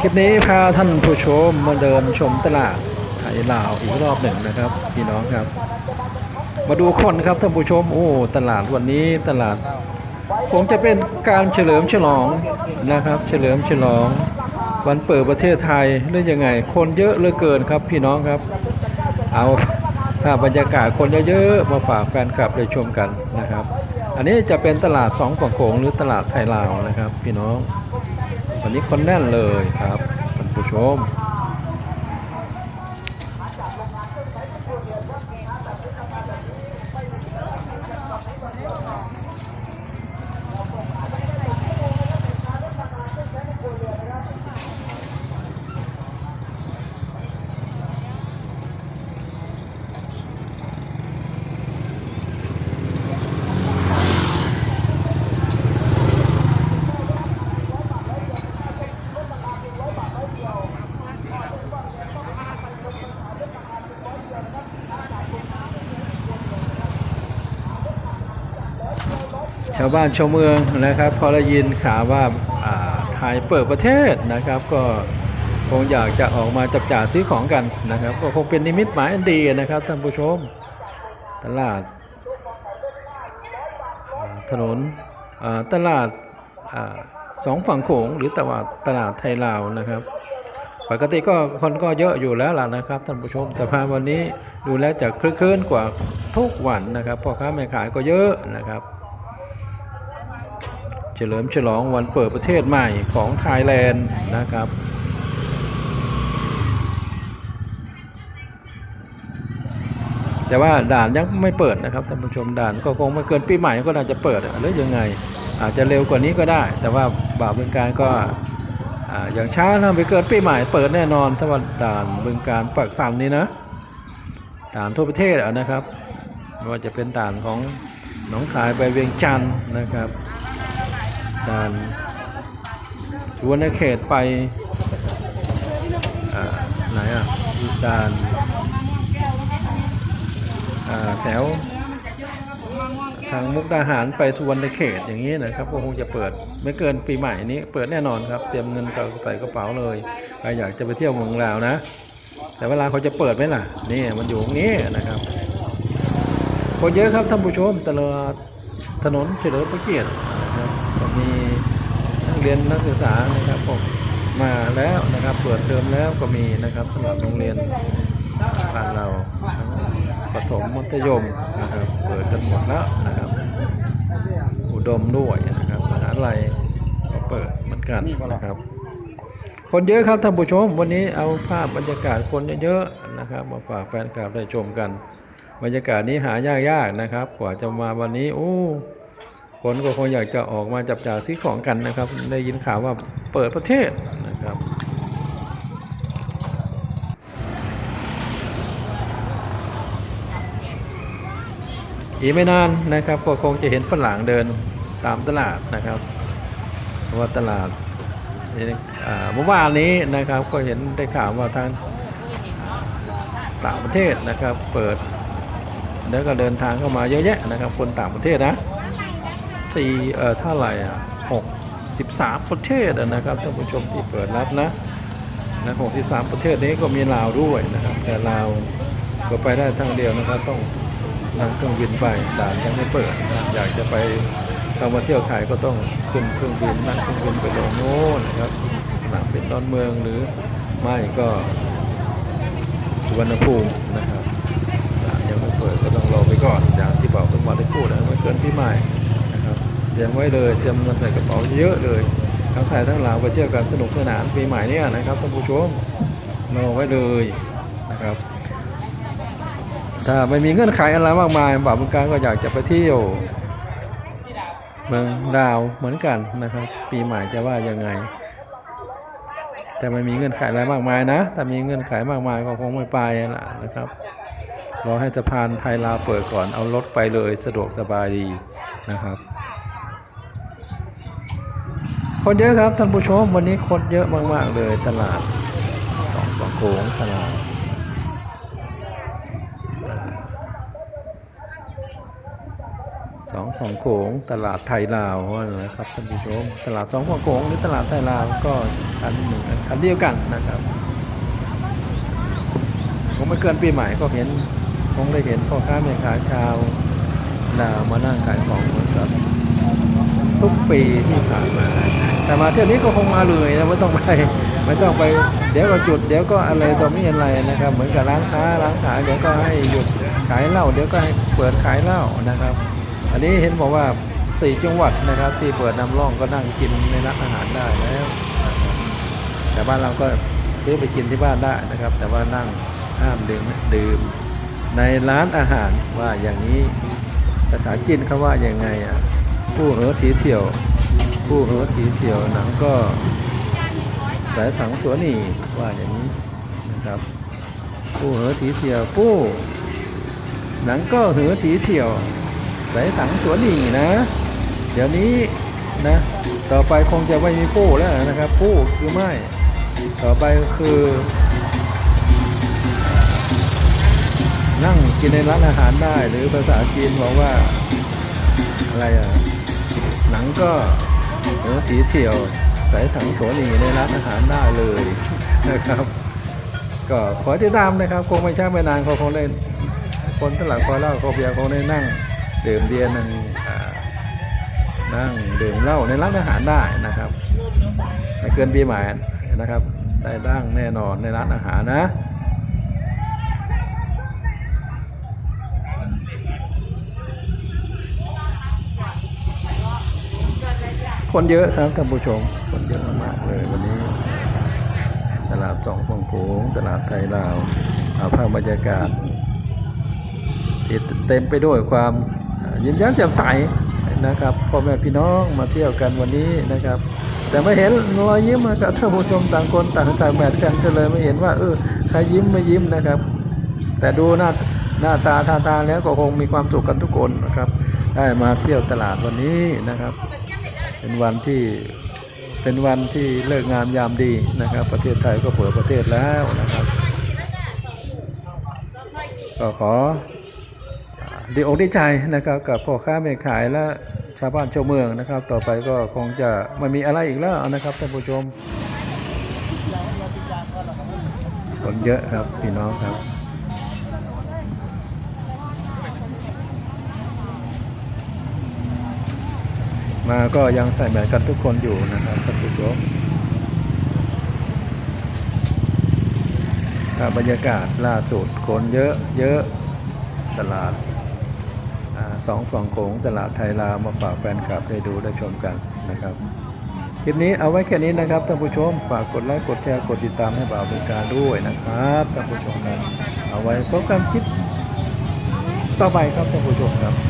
คลิปนี้พาท่านผู้ชมมาเดินชมตลาดไทยลาวอีกรอบหนึ่งนะครับพี่น้องครับ มาดูคนครับท่านผู้ชมโอ้ตลาดวันนี้ตลาดคงจะเป็นการเฉลิมฉลองนะครับ เฉลิมฉลอง วันเปิดประเทศไทยหรือยังไง คนเยอะเหลือเกินครับพี่น้องครับ เอาภาพบรรยากาศคนเยอะๆมาฝากแฟนคลับได้ชมกันนะครับ อันนี้จะเป็นตลาดสองฝั่งโขงหรือตลาดไทยลาวนะครับ พี่น้อง วันนี้คนแน่นเลยครับท่านผู้ชม ชาวบ้านชาวเมืองนะครับ พอได้ยินข่าวว่าไทยเปิดประเทศนะครับ ก็คงอยากจะออกมาจับจ่ายซื้อของกันนะครับ ก็คงเป็นนิมิตหมายอันดีนะครับท่านผู้ชม ตลาดถนนตลาดอสองฝั่งโขงหรือตลาดตลาดไทยลาวนะครับ ปกติก็คนก็เยอะอยู่แล้วล่ะนะครับท่านผู้ชม แต่พาวันนี้ดูแล้วจะคลึกคลื้นกว่าทุกวันนะครับพ่อค้าแม่ขายก็เยอะนะครับ เฉลิมฉลองวันเปิดประเทศใหม่ของไทยแลนด์นะครับแต่ว่าด่านยังไม่เปิดนะครับท่านผู้ชมด่านก็คงไม่เกินปีใหม่ก็น่าจะเปิดหรือยังไง อาจจะเร็วกว่านี้ก็ได้ แต่ว่าบ่าวบึงการก็อย่างช้านะไปเกินปีใหม่เปิดแน่นอนถ้าว่าด่านบึงการปักสันนี้นะด่านทั่วประเทศนะครับไม่ว่าจะเป็นด่านของหนองคายไปเวียงจันทร์นะครับ ด่านชวนเขตไปไหนอะด่านอ่าแถว ทางมุกดาหารไปสุวรรณเขตอย่างนี้นะครับก็คงจะเปิดไม่เกินปีใหม่นี้ เปิดแน่นอนครับ เตรียมเงินใส่กระเป๋าเลยใครอยากจะไปเที่ยวเมืองลาวนะ แต่เวลาเขาจะเปิดไหมล่ะ นี่มันอยู่ตรงนี้นะครับคนเยอะครับท่านผู้ชมตลาดถนนเฉลิมพระเกียรติ ก็มีนักเรียนนักศึกษานะครับผมมาแล้วนะครับเปิดเทอมแล้วก็มีนะครับสำหรับโรงเรียนบ้านเราทั้งประถมมัธยมนะครับเปิดกันหมดแล้วนะครับ อุดมด้วยนะครับมหาลัยก็เปิดเหมือนกันนะครับ คนเยอะครับท่านผู้ชม วันนี้เอาภาพบรรยากาศคนเยอะๆนะครับ มาฝากแฟนคลับได้ชมกัน บรรยากาศนี้หายากๆนะครับ กว่าจะมาวันนี้โอ้ คนก็คงอยากจะออกมาจับจ่ายซื้อของกันนะครับ ได้ยินข่าวว่าเปิดประเทศนะครับอีกไม่นานนะครับก็คงจะเห็นฝรั่งเดินตามตลาดนะครับเพราะว่าตลาดเมื่อวานนี้นะครับก็เห็นได้ข่าวว่าทางต่างประเทศนะครับ เปิดแล้วก็เดินทางเข้ามาเยอะแยะนะครับ คนต่างประเทศนะ สี่เอ่อเท่าไหร่อะหกสิบสามประเทศนะครับท่านผู้ชมที่เปิดรับนะนะหกสิบสามประเทศนี้ก็มีลาวด้วยนะครับ แต่ลาวก็ไปได้ทางเดียวนะครับต้องนั่งเครื่องบินไปด่านยังไม่เปิดนะอยากจะไปเข้ามาเที่ยวไทยก็ต้องขึ้นเครื่องบินนั่งเครื่องบินไปลงโน้นนะครับสนามบินดอนเมืองหรือไม่ก็สุวรรณภูมินะครับยังไม่เปิดก็ต้องรอไปก่อนอย่างที่บอกทุกวันได้พูดนะไม่เกินปีใหม่ รียมไว้เลยเตรียมเงินใส่กระเป๋าเยอะเลยทั้งไทยทั้งลาวไปเที่ยวกันสนุกสนานปีใหม่เนี่ยนะครับท่านผู้ชมรอไว้เลยนะครับ ถ้าไม่มีเงื่อนไขอะไรมากมายบ่าวบุญการก็อยากจะไปเที่ยวเมืองดาวเหมือนกันนะครับ ปีใหม่จะว่ายังไง แต่ไม่มีเงื่อนไขอะไรมากมายนะถ้ามีเงื่อนไขมากมายก็คงไม่ไปละนะครับรอให้สะพานไทยลาวเปิดก่อนเอารถไปเลยสะดวกสบายดีนะครับ คนเยอะครับท่านผู้ชมวันนี้คนเยอะมาก ๆ เลยตลาดสองสองโขงตลาดสองฝั่งโขงตลาดไทยลาวนะครับท่านผู้ชมตลาดสองฝั่งโขงหรือตลาดไทยลาวก็อันหนึ่งอันเดียวกันนะครับคงไม่เกินปีใหม่ก็เห็นคงได้เห็นพ่อค้าแม่ค้าชาวลาวมานั่งขายของเหมือนกับทุกปีที่ผ่านมา แต่มาเที่ยวนี้ก็คงมาเลยนะไม่ต้องไปไม่ต้องไป เดี๋ยวก็จุดเดี๋ยวก็อะไรต่อไม่อะไรนะครับ เหมือนกับร้านค้าร้านขายเดี๋ยวก็ให้หยุดขายเหล้าเดี๋ยวก็ให้เปิดขายเหล้านะครับ อันนี้เห็นบอกว่าสี่จังหวัดนะครับ ที่เปิดนำร่องก็นั่งกินในร้านอาหารได้แล้วแต่บ้านเราก็ซื้อไปกินที่บ้านได้นะครับ แต่ว่านั่งห้ามดื่มดื่มในร้านอาหารว่าอย่างนี้ภาษาจีนเขาว่าอย่างไงอะผู้เหอถีเที่ยว ผู้เหอถีเที่ยวหนังก็สายถังสวนหนีว่าอย่างนี้นะครับผู้เหอถีเที่ยวผู้หนังก็เหอถีเที่ยวสายถังสวนหนีนะ เดี๋ยวนี้นะต่อไปคงจะไม่มีผู้แล้วนะครับผู้คือไม่ ต่อไปคือ นั่งกินในร้านอาหารได้หรือภาษาจีนบอกว่าอะไรอะหนังก็ เนื้อสีเที่ยวใส่ถังโถนีในร้านอาหารได้เลยนะครับ ก็ขอติดตามนะครับ คงไม่ช้าไม่นานเขาคงได้คนตลาดคอยเล้าคอเบียร์คงได้นั่งดื่มเบียร์นั่งนั่งดื่มเหล้าในร้านอาหารได้นะครับไม่เกินปีใหม่นะครับ ได้ดั้งแน่นอนในร้านอาหารนะ คนเยอะครับท่านผู้ชม คนเยอะมากเลยวันนี้ ตลาดสองฝั่งโขงตลาดไทยลาวเอาภาพบรรยากาศเต็มไปด้วยความยิ้มแย้มแจ่มใสนะครับพ่อแม่พี่น้องมาเที่ยวกันวันนี้นะครับ แต่ไม่เห็นรอยยิ้มจากท่านผู้ชมต่างคนต่างต่างแมทกันก็เลยไม่เห็นว่าเออใครยิ้มไม่ยิ้มนะครับ แต่ดูหน้าหน้าตาท่าทางแล้วก็คงมีความสุขกันทุกคนนะครับ ได้มาเที่ยวตลาดวันนี้นะครับ เป็นวันที่เป็นวันที่เลิกงามยามดีนะครับ ประเทศไทยก็เปิดประเทศแล้วนะครับ ก็ขอดีอกดีใจนะครับกับพ่อค้าแม่ขายและชาวบ้านชาวเมืองนะครับ ต่อไปก็คงจะไม่มีอะไรอีกแล้วนะครับท่านผู้ชมคนเยอะครับพี่น้องครับ มาก็ยังใส่แมสกันทุกคนอยู่นะครับท่านผู้ชมบรรยากาศล่าสุดคนเยอะเยอะตลาดอสองฝั่งโขงตลาดไทยลาวมาฝากแฟนคลับได้ดูได้ชมกันนะครับ คลิปนี้เอาไว้แค่นี้นะครับท่านผู้ชม ฝากกดไลค์กดแชร์กดติดตามให้บ่าวเป็นการด้วยนะครับท่านผู้ชมครับเอาไว้พบกันคลิปต่อไปครับท่านผู้ชมครับ